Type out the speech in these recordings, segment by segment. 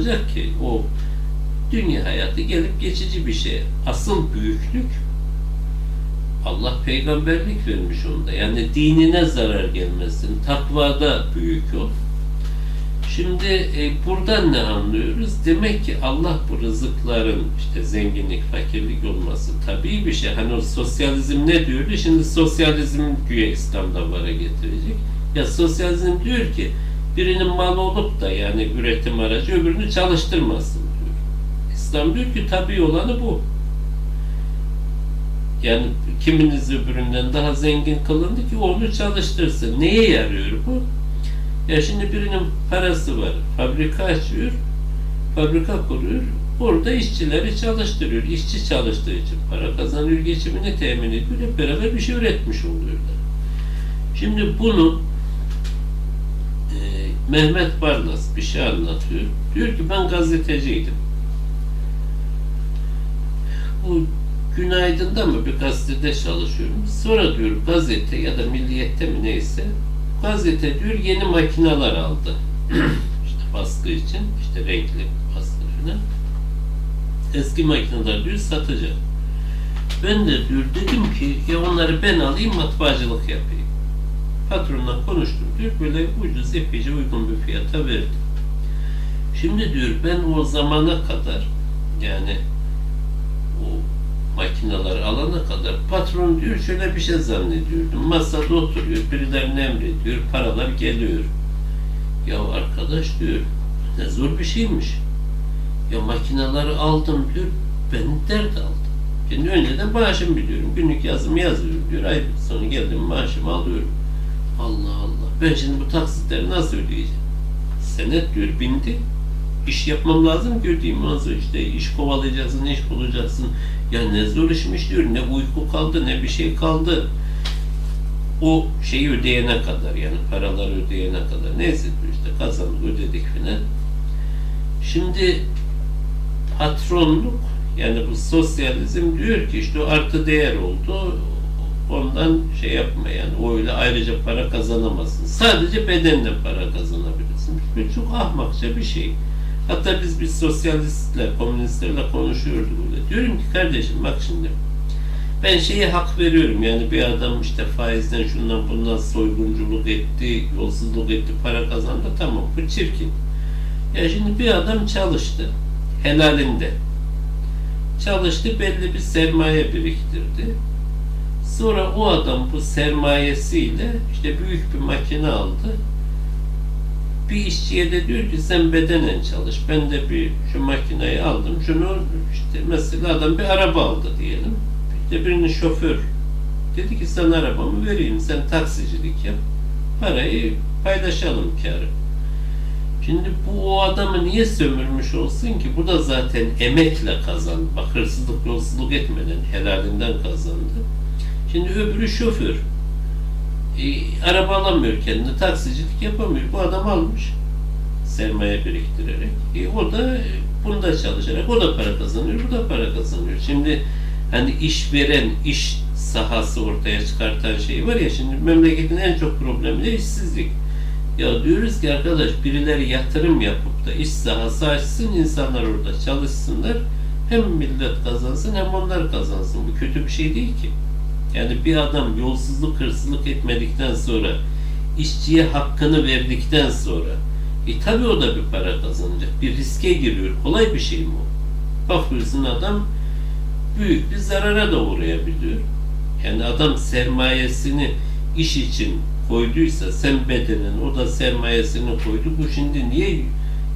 olacak ki o dünya hayatı gelip geçici bir şey. Asıl büyüklük Allah peygamberlik vermiş onda. Yani dinine zarar gelmesin. Takvada büyük ol. Şimdi e, buradan ne anlıyoruz? Demek ki Allah bu rızıkların işte zenginlik, fakirlik olması tabii bir şey. Hani o sosyalizm ne diyordu? Şimdi sosyalizm güya İslam'da vara getirecek. Ya sosyalizm diyor ki birinin malı olup da yani üretim aracı öbürünü çalıştırmasın diyor. İslam diyor ki tabii olanı bu. Yani kiminiz öbüründen daha zengin kılındı ki onu çalıştırsın. Neye yarıyor bu? Ya şimdi birinin parası var, fabrika açıyor, fabrika kuruyor, orada işçileri çalıştırıyor. İşçi çalıştığı için para kazanıyor, geçimini temin ediyor, hep beraber bir şey üretmiş oluyorlar. Şimdi bunu Mehmet Barlas bir şey anlatıyor. Diyor ki ben gazeteciydim. Bu Günaydın'da mı bir gazetede çalışıyorum. Sonra diyor gazete ya da milliyette mi neyse gazete diyor yeni makineler aldı. işte baskı için, işte renkli baskı falan. Eski makineler diyor satacak. Ben de diyor dedim ki ya onları ben alayım matbaacılık yapayım. Patronla konuştum diyor böyle ucuz epeyce uygun bir fiyata verdim. Şimdi diyor ben o zamana kadar yani o makineler alana kadar patron diyor şöyle bir şey zannediyordum. Masada oturuyor, birilerine emrediyor, paralar geliyor. Ya arkadaş diyor, ne zor bir şeymiş. Ya makineleri aldım diyor, ben dert aldım. Şimdi önceden maaşımı biliyorum, günlük yazımı yazıyorum diyor, ay sonu geldim maaşımı alıyorum. Allah Allah, ben şimdi bu taksitleri nasıl ödeyeceğim? Senet diyor, bindi. İş yapmam lazım ki ödeyeyim. Ondan sonra işte iş kovalayacaksın, iş bulacaksın. Ya ne zor işmiş diyor. Ne uyku kaldı, ne bir şey kaldı. O şeyi ödeyene kadar yani paraları ödeyene kadar. Neyse diyor işte kazandık, ödedik filan. Şimdi patronluk yani bu sosyalizm diyor ki işte artı değer oldu. Ondan şey yapma yani öyle ayrıca para kazanamazsın. Sadece bedenle para kazanabilirsin. Bu çok ahmakça bir şey. Hatta biz bir sosyalistler, komünistlerle konuşuyorduk öyle. Diyorum ki kardeşim bak şimdi ben şeye hak veriyorum yani bir adam işte faizden şundan bundan soygunculuk etti, yolsuzluk etti, para kazandı tamam bu çirkin. Ya şimdi bir adam çalıştı helalinde. Çalıştı belli bir sermaye biriktirdi. Sonra o adam bu sermayesiyle işte büyük bir makine aldı bir işçiye de diyor ki sen bedenen çalış. Ben de bir şu makineyi aldım. Şunu işte mesela adam bir araba aldı diyelim. İşte birinin şoför dedi ki sen arabamı vereyim. Sen taksicilik yap. Parayı paylaşalım karı. Şimdi bu o adamı niye sömürmüş olsun ki? Bu da zaten emekle kazandı. Bak hırsızlık yolsuzluk etmeden helalinden kazandı. Şimdi öbürü şoför e, araba alamıyor kendine, taksicilik yapamıyor. Bu adam almış sermaye biriktirerek. E, o da e, bunda çalışarak o da para kazanıyor, bu da para kazanıyor. Şimdi hani işveren, iş sahası ortaya çıkartan şey var ya şimdi memleketin en çok problemi de işsizlik. Ya diyoruz ki arkadaş birileri yatırım yapıp da iş sahası açsın, insanlar orada çalışsınlar. Hem millet kazansın hem onlar kazansın. Bu kötü bir şey değil ki. Yani bir adam yolsuzluk, hırsızlık etmedikten sonra, işçiye hakkını verdikten sonra, e tabi o da bir para kazanacak. Bir riske giriyor. Kolay bir şey mi o? Bakıyorsun adam büyük bir zarara da uğrayabiliyor. Yani adam sermayesini iş için koyduysa sen bedenen o da sermayesini koydu. Bu şimdi niye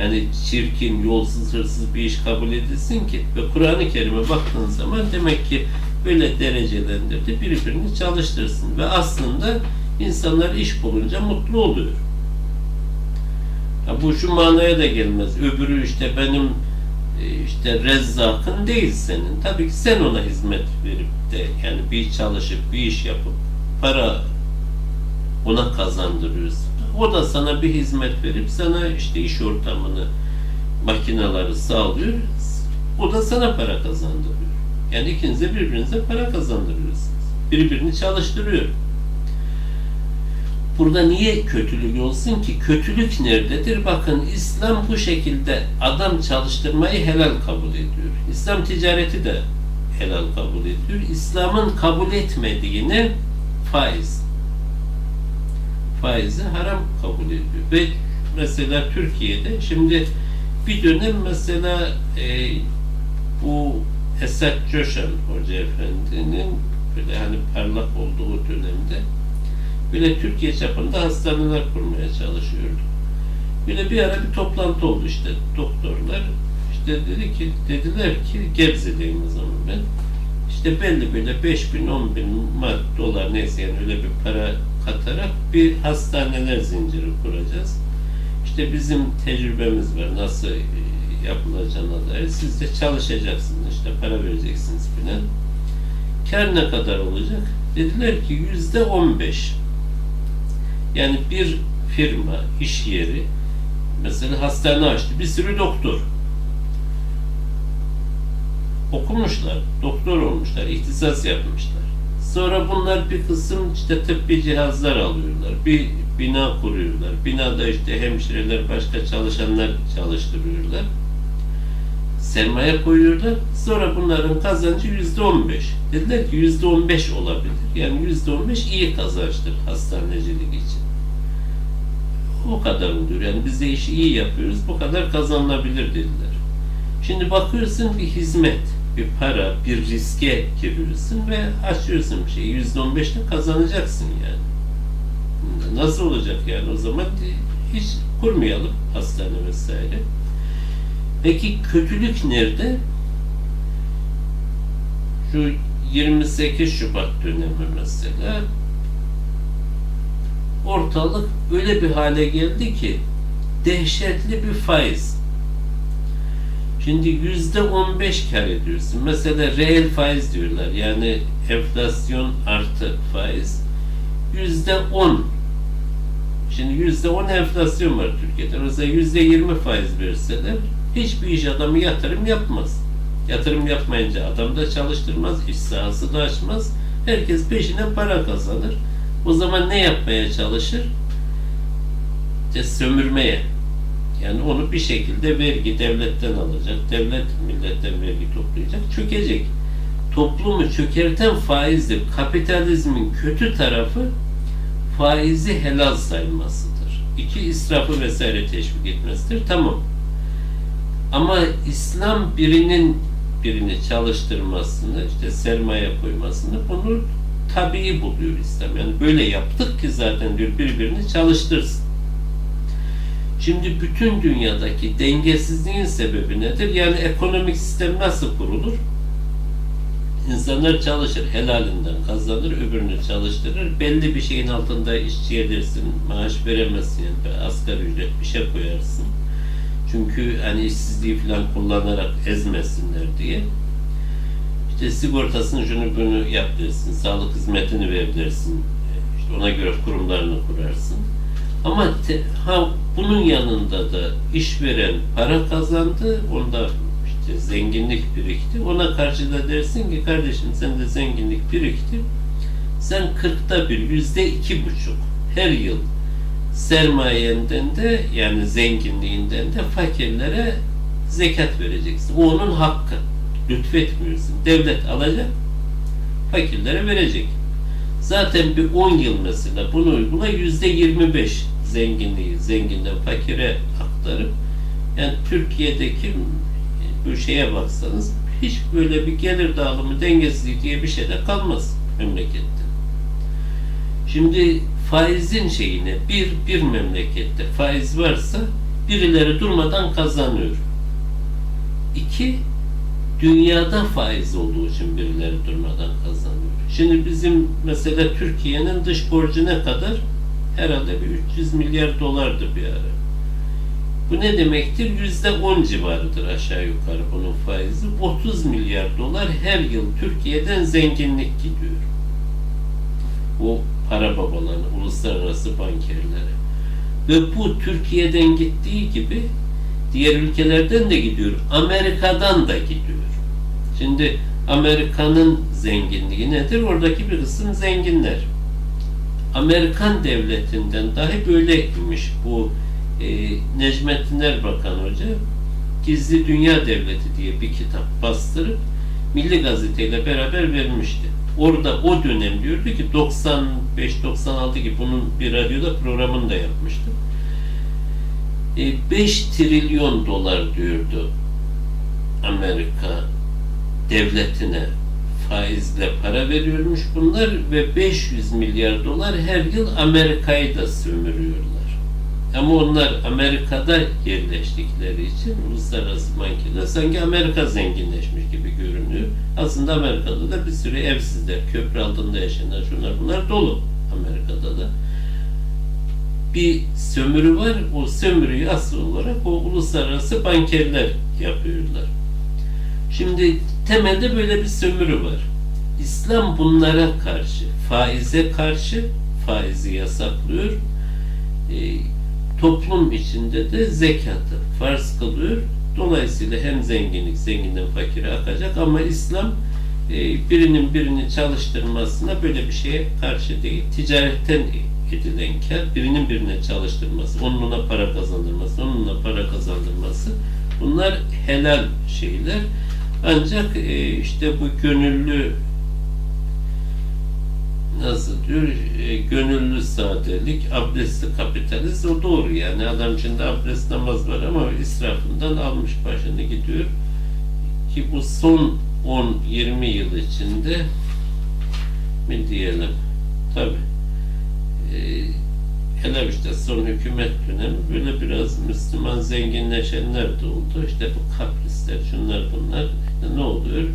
yani çirkin, yolsuz, hırsız bir iş kabul edilsin ki? Ve Kur'an-ı Kerim'e baktığın zaman demek ki böyle derecelendirdi, birbirini çalıştırsın. Ve aslında insanlar iş bulunca mutlu oluyor. Ya bu şu manaya da gelmez. Öbürü işte benim e, işte rezzakın değil senin. Tabii ki sen ona hizmet verip de yani bir çalışıp bir iş yapıp para ona kazandırıyorsun. O da sana bir hizmet verip sana işte iş ortamını, makineleri sağlıyor. O da sana para kazandırıyor. Yani ikiniz de birbirinize para kazandırıyorsunuz. Birbirini çalıştırıyor. Burada niye kötülük olsun ki? Kötülük nerededir? Bakın İslam bu şekilde adam çalıştırmayı helal kabul ediyor. İslam ticareti de helal kabul ediyor. İslam'ın kabul etmediğini faiz. Faizi haram kabul ediyor. Ve mesela Türkiye'de şimdi bir dönem mesela e, bu Esat Coşan Hoca Efendi'nin böyle hani parlak olduğu dönemde böyle Türkiye çapında hastaneler kurmaya çalışıyordu. Böyle bir ara bir toplantı oldu işte doktorlar. İşte dedi ki dediler ki Gebze'deyim o zaman ben. İşte belli böyle 5 bin 10 bin dolar neyse yani öyle bir para katarak bir hastaneler zinciri kuracağız. İşte bizim tecrübemiz var nasıl yapılacağına dair. Siz de çalışacaksınız işte para vereceksiniz filan. Kar ne kadar olacak? Dediler ki yüzde on beş. Yani bir firma, iş yeri mesela hastane açtı. Bir sürü doktor. Okumuşlar, doktor olmuşlar, ihtisas yapmışlar. Sonra bunlar bir kısım işte tıbbi cihazlar alıyorlar. Bir bina kuruyorlar. Binada işte hemşireler, başka çalışanlar çalıştırıyorlar. Sermaye koyuyorlar. Sonra bunların kazancı yüzde on beş. Dediler ki yüzde on beş olabilir. Yani yüzde on beş iyi kazançtır hastanecilik için. O kadar oluyor. Yani biz de işi iyi yapıyoruz. Bu kadar kazanılabilir dediler. Şimdi bakıyorsun bir hizmet, bir para, bir riske giriyorsun ve açıyorsun bir şeyi. Yüzde on beşte kazanacaksın yani. Nasıl olacak yani o zaman hiç kurmayalım hastane vesaire. Peki kötülük nerede? Şu 28 Şubat dönemi mesela ortalık öyle bir hale geldi ki dehşetli bir faiz. Şimdi yüzde on beş kar ediyorsun. Mesela reel faiz diyorlar. Yani enflasyon artı faiz. Yüzde on. Şimdi yüzde on enflasyon var Türkiye'de. Mesela yüzde yirmi faiz verseler hiçbir iş adamı yatırım yapmaz. Yatırım yapmayınca adam da çalıştırmaz, iş sahası da açmaz. Herkes peşine para kazanır. O zaman ne yapmaya çalışır? İşte sömürmeye. Yani onu bir şekilde vergi devletten alacak. Devlet milletten vergi toplayacak. Çökecek. Toplumu çökerten faizdir. Kapitalizmin kötü tarafı faizi helal saymasıdır. İki israfı vesaire teşvik etmesidir. Tamam. Ama İslam birinin birini çalıştırmasını, işte sermaye koymasını bunu tabii buluyor İslam. Yani böyle yaptık ki zaten diyor birbirini çalıştırsın. Şimdi bütün dünyadaki dengesizliğin sebebi nedir? Yani ekonomik sistem nasıl kurulur? İnsanlar çalışır, helalinden kazanır, öbürünü çalıştırır. Belli bir şeyin altında işçi edersin, maaş veremezsin, yani asgari ücret bir şey koyarsın. Çünkü hani işsizliği falan kullanarak ezmesinler diye. İşte sigortasını şunu bunu yap dersin, sağlık hizmetini ver dersin. İşte ona göre kurumlarını kurarsın. Ama te, ha bunun yanında da işveren para kazandı, onda işte zenginlik birikti. Ona karşı da dersin ki kardeşim sen de zenginlik birikti. Sen kırkta bir, yüzde iki buçuk her yıl sermayenden de yani zenginliğinden de fakirlere zekat vereceksin. O onun hakkı. Lütfetmiyorsun. Devlet alacak, fakirlere verecek. Zaten bir 10 yıl mesela bunu uygula yüzde 25 zenginliği zenginden fakire aktarıp yani Türkiye'deki bu şeye baksanız hiç böyle bir gelir dağılımı dengesizliği diye bir şey de kalmaz memlekette. Şimdi faizin şeyine bir bir memlekette faiz varsa birileri durmadan kazanıyor. İki dünyada faiz olduğu için birileri durmadan kazanıyor. Şimdi bizim mesela Türkiye'nin dış borcu ne kadar? Herhalde bir 300 milyar dolardı bir ara. Bu ne demektir? Yüzde 10 civarıdır aşağı yukarı bunun faizi. 30 milyar dolar her yıl Türkiye'den zenginlik gidiyor. O para babalarına, uluslararası bankerlere. Ve bu Türkiye'den gittiği gibi diğer ülkelerden de gidiyor. Amerika'dan da gidiyor. Şimdi Amerika'nın zenginliği nedir? Oradaki bir kısım zenginler. Amerikan devletinden dahi böyleymiş bu e, Necmettin Erbakan Hoca Gizli Dünya Devleti diye bir kitap bastırıp Milli Gazete ile beraber vermişti. Orada o dönem diyordu ki 95-96 gibi bunun bir radyoda programını da yapmıştım. 5 trilyon dolar diyordu Amerika devletine faizle para veriyormuş bunlar ve 500 milyar dolar her yıl Amerika'yı da sömürüyorlar. Ama onlar Amerika'da yerleştikleri için uluslararası bankeler sanki Amerika zenginleşmiş gibi görünüyor. Aslında Amerika'da da bir sürü evsizler, köprü altında yaşayanlar, şunlar bunlar dolu Amerika'da da. Bir sömürü var, o sömürüyü asıl olarak o uluslararası bankerler yapıyorlar. Şimdi temelde böyle bir sömürü var. İslam bunlara karşı, faize karşı faizi yasaklıyor. E, toplum içinde de zekatı farz kılıyor. Dolayısıyla hem zenginlik zenginden fakire akacak ama İslam e, birinin birini çalıştırmasına böyle bir şeye karşı değil. Ticaretten edilen kar, birinin birine çalıştırması, onunla para kazandırması, onunla para kazandırması bunlar helal şeyler. Ancak e, işte bu gönüllü nasıl diyor? E, gönüllü sadelik, abdestli kapitalist o doğru. Yani adam içinde abdest namaz var ama israfından almış başını gidiyor. Ki bu son 10-20 yıl içinde mi diyelim? Tabi e, hele işte son hükümet dönemi böyle biraz Müslüman zenginleşenler de oldu. İşte bu kaprisler şunlar bunlar. İşte ne oluyor?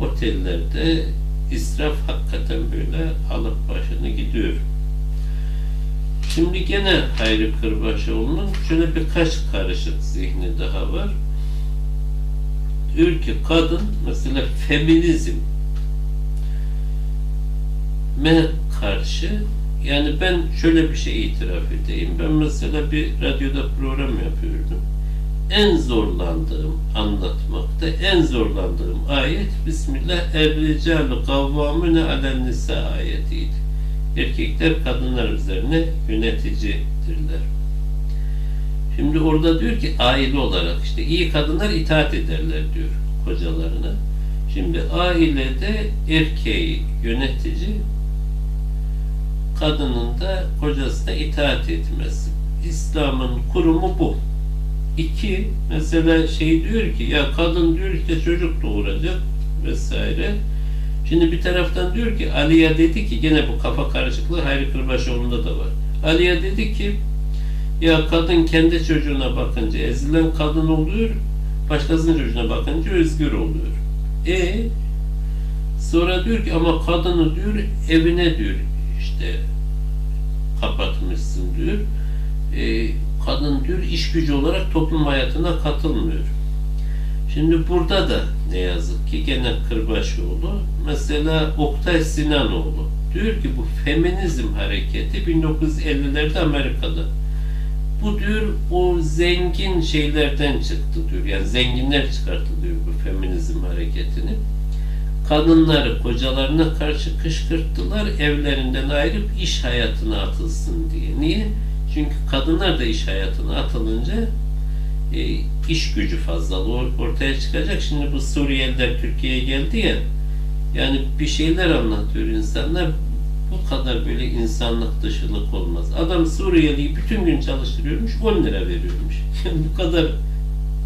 Otellerde israf hakikaten böyle alıp başını gidiyor. Şimdi gene Hayri Kırbaşoğlu'nun şöyle birkaç karışık zihni daha var. Diyor kadın mesela feminizm me karşı yani ben şöyle bir şey itiraf edeyim. Ben mesela bir radyoda program yapıyordum en zorlandığım anlatmakta en zorlandığım ayet Bismillah Er-ricalu kavvamune alen nisa ayetiydi. Erkekler kadınlar üzerine yöneticidirler. Şimdi orada diyor ki aile olarak işte iyi kadınlar itaat ederler diyor kocalarına. Şimdi ailede erkeği yönetici kadının da kocasına itaat etmesi. İslam'ın kurumu bu. İki, mesela şey diyor ki ya kadın diyor işte çocuk doğuracak vesaire. Şimdi bir taraftan diyor ki Aliye dedi ki gene bu kafa karışıklığı Hayri Kırbaşoğlu'nda da var. Aliye dedi ki ya kadın kendi çocuğuna bakınca ezilen kadın oluyor, başkasının çocuğuna bakınca özgür oluyor. E sonra diyor ki ama kadını diyor evine diyor işte kapatmışsın diyor. E, kadın diyor iş gücü olarak toplum hayatına katılmıyor. Şimdi burada da ne yazık ki gene Kırbaşoğlu mesela Oktay Sinanoğlu diyor ki bu feminizm hareketi 1950'lerde Amerika'da. Bu diyor o zengin şeylerden çıktı diyor. Yani zenginler çıkarttı diyor bu feminizm hareketini. Kadınları kocalarına karşı kışkırttılar, evlerinden ayırıp iş hayatına atılsın diye. Niye? Çünkü kadınlar da iş hayatına atılınca e, iş gücü fazlalığı ortaya çıkacak. Şimdi bu Suriyeliler Türkiye'ye geldi ya yani bir şeyler anlatıyor insanlar bu kadar böyle insanlık dışılık olmaz. Adam Suriyeli'yi bütün gün çalıştırıyormuş 10 lira veriyormuş. Yani bu kadar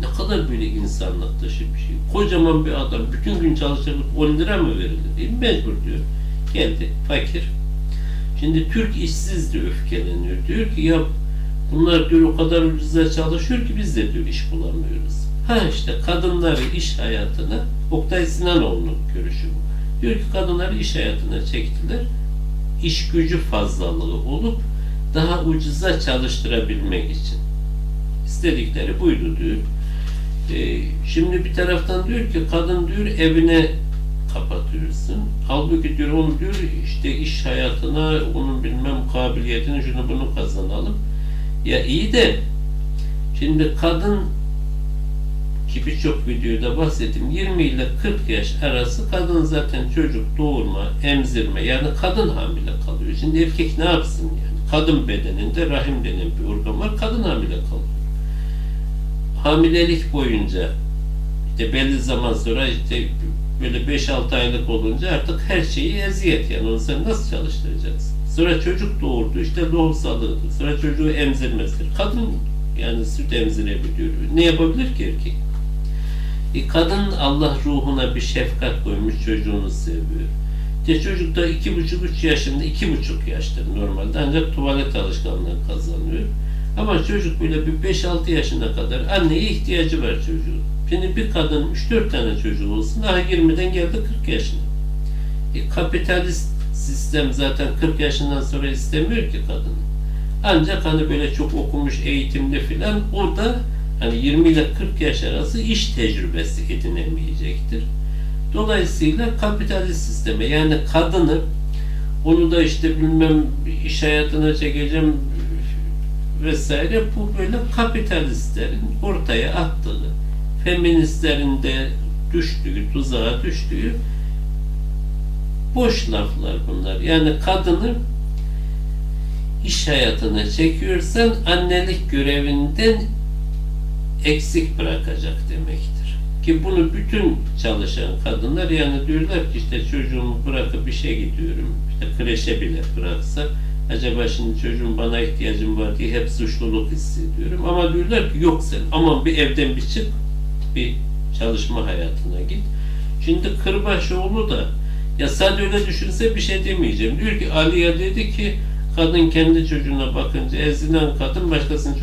ne kadar böyle insanlık dışı bir şey. Kocaman bir adam bütün gün çalıştırılıp 10 lira mı verilir mi? Mecbur diyor. Geldi fakir Şimdi Türk işsiz de öfkeleniyor. Diyor ki ya bunlar diyor o kadar ucuza çalışıyor ki biz de diyor iş bulamıyoruz. Ha işte kadınları iş hayatına Oktay Sinanoğlu'nun görüşü bu. Diyor ki kadınları iş hayatına çektiler. İş gücü fazlalığı olup daha ucuza çalıştırabilmek için. İstedikleri buydu diyor. Ee, şimdi bir taraftan diyor ki kadın diyor evine kapatıyorsun. Halbuki diyor onu diyor işte iş hayatına onun bilmem kabiliyetini şunu bunu kazanalım. Ya iyi de şimdi kadın ki birçok videoda bahsettim 20 ile 40 yaş arası kadın zaten çocuk doğurma, emzirme yani kadın hamile kalıyor. Şimdi erkek ne yapsın yani? Kadın bedeninde rahim denen bir organ var. Kadın hamile kalıyor. Hamilelik boyunca işte belli zaman sonra işte böyle 5-6 aylık olunca artık her şeyi eziyet yani onu sen nasıl çalıştıracaksın? Sonra çocuk doğurdu işte lohusalığıdır. Sonra çocuğu emzirmesidir. Kadın yani süt emzirebiliyor. Ne yapabilir ki erkek? E, kadın Allah ruhuna bir şefkat koymuş çocuğunu seviyor. İşte çocuk da iki buçuk üç yaşında iki buçuk yaştır normalde ancak tuvalet alışkanlığı kazanıyor. Ama çocuk böyle bir 5-6 yaşına kadar anneye ihtiyacı var çocuğun. Şimdi bir kadın 3-4 tane çocuğu olsun daha 20'den geldi 40 yaşına. E, kapitalist sistem zaten 40 yaşından sonra istemiyor ki kadını. Ancak hani böyle çok okumuş, eğitimli filan o da hani 20 ile 40 yaş arası iş tecrübesi edinemeyecektir. Dolayısıyla kapitalist sisteme yani kadını onu da işte bilmem iş hayatına çekeceğim vesaire bu böyle kapitalistlerin ortaya attığı feministlerin de düştüğü, tuzağa düştüğü boş laflar bunlar. Yani kadını iş hayatına çekiyorsan annelik görevinden eksik bırakacak demektir. Ki bunu bütün çalışan kadınlar yani diyorlar ki işte çocuğumu bırakıp işe gidiyorum. İşte kreşe bile bıraksa acaba şimdi çocuğum bana ihtiyacım var diye hep suçluluk hissediyorum. Ama diyorlar ki yok sen aman bir evden bir çık bir çalışma hayatına git. Şimdi Kırbaşoğlu da ya sen öyle düşünse bir şey demeyeceğim. Diyor ki Aliye dedi ki kadın kendi çocuğuna bakınca ezilen kadın başkasının çocuğuna